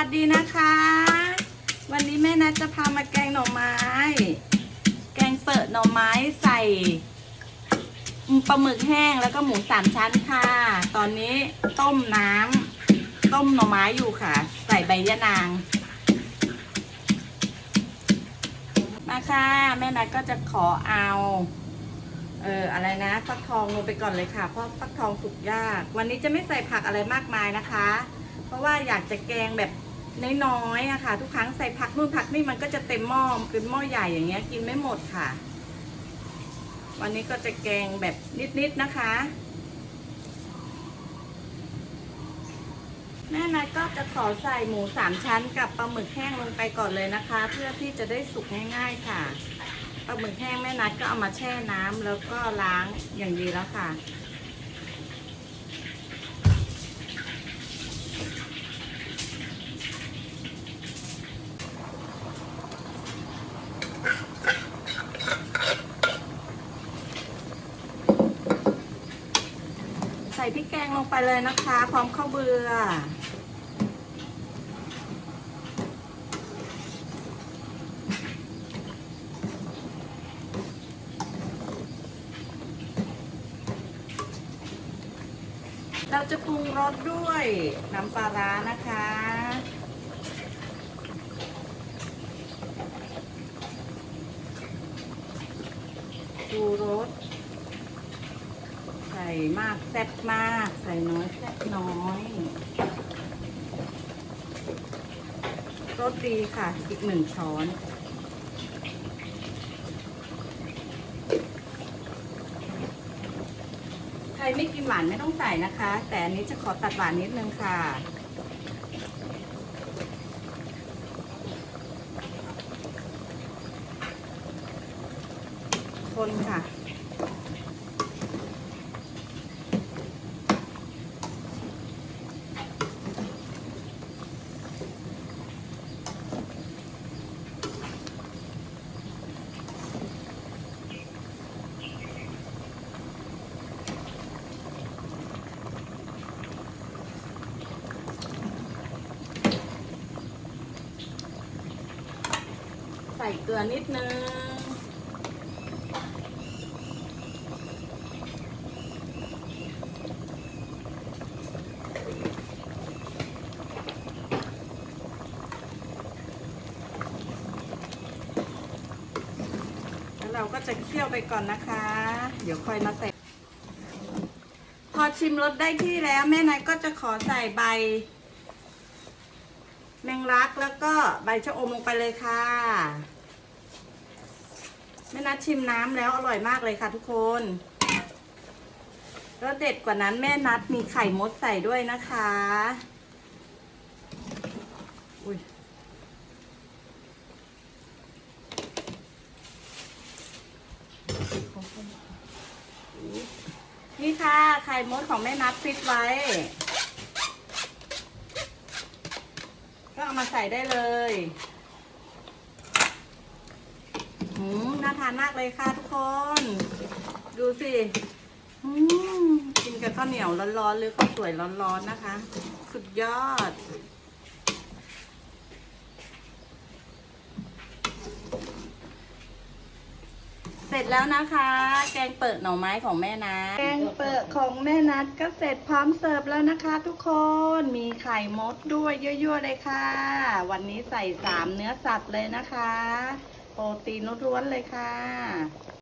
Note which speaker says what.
Speaker 1: วัสดีนะคะ วันนี้แม่นัทจะพามาแกงหน่อไม้ แกงเปิดหน่อไม้ใส่ปลาหมึกแห้งแล้วก็หมูสามชั้นค่ะ ตอนนี้ต้มน้ำต้มหน่อไม้อยู่ค่ะ ใส่ใบยะนาง มาค่ะ แม่นัทก็จะขอเอา เอออะไรนะฟักทองลงไปก่อนเลยค่ะ เพราะฟักทองสุกยาก วันนี้จะไม่ใส่ผักอะไรมากมายนะคะเพราะว่าอยากจะแกงแบบ น้อยๆอะค่ะ ทุกครั้งใส่ผักนู่นผักนี่มันก็จะเต็มหม้อเป็นหม้อใหญ่อย่างเงี้ยกินไม่หมดค่ะ วันนี้ก็จะแกงแบบนิดๆนะคะแม่นัทก็จะขอใส่หมูสามชั้นกับปลาหมึกแห้งลงไปก่อนเลยนะคะ เพื่อที่จะได้สุกง่าย ๆค่ะปลาหมึกแห้งแม่นัดก็เอามาแช่น้ำแล้วก็ล้างอย่างดีแล้วค่ะ ใส่พริกแกงลงไปเลยนะคะ พร้อมข้าวเบือ เราจะปรุงรสด้วยน้ำปลาร้านะคะดูร สใส่มากแซ่บมาก ใส่น้อยแซ่บน้อยรสดีค่ะอีกหนึ่งช้อนใครไม่กินหวานไม่ต้องใส่นะคะ แต่อันนี้จะขอตัดหวานนิดนึงค่ะคนค่ะ ส่เกลือนิดนึง แล้วเราก็จะเคี่ยวไปก่อนนะคะ เดี๋ยวค่อยมาใส่ พอชิมรสได้ที่แล้วแม่นายก็จะขอใส่ใบแมงลักแล้วก็ใบชะอมลงไปเลยค่ะ แม่นัดชิมน้ำแล้วอร่อยมากเลยค่ะทุกคนแล้วเด็ดกว่านั้นแม่นัดมีไข่มดใส่ด้วยนะคะ อุ้ยนี่ค่ะไข่มดของแม่นัดฟิตไว้ ก็เอามาใส่ได้เลย หืมน่าทานมากเลยค่ะทุกคน ดูสิอืมกินกับข้าวเหนียวร้อนๆหรือข้าวสวยร้อนๆนะคะ สุดยอด เสร็จแล้วนะคะ แกงเปิดหน่อไม้ของแม่นะ แกงเปิดของแม่นัดก็เสร็จพร้อมเสิร์ฟแล้วนะคะ ทุกคน มีไข่มดด้วยเยั่วๆเลยค่ะ วันนี้ใส่สามเนื้อสัตว์เลยนะคะ โปรตีนล้วนๆเลยค่ะ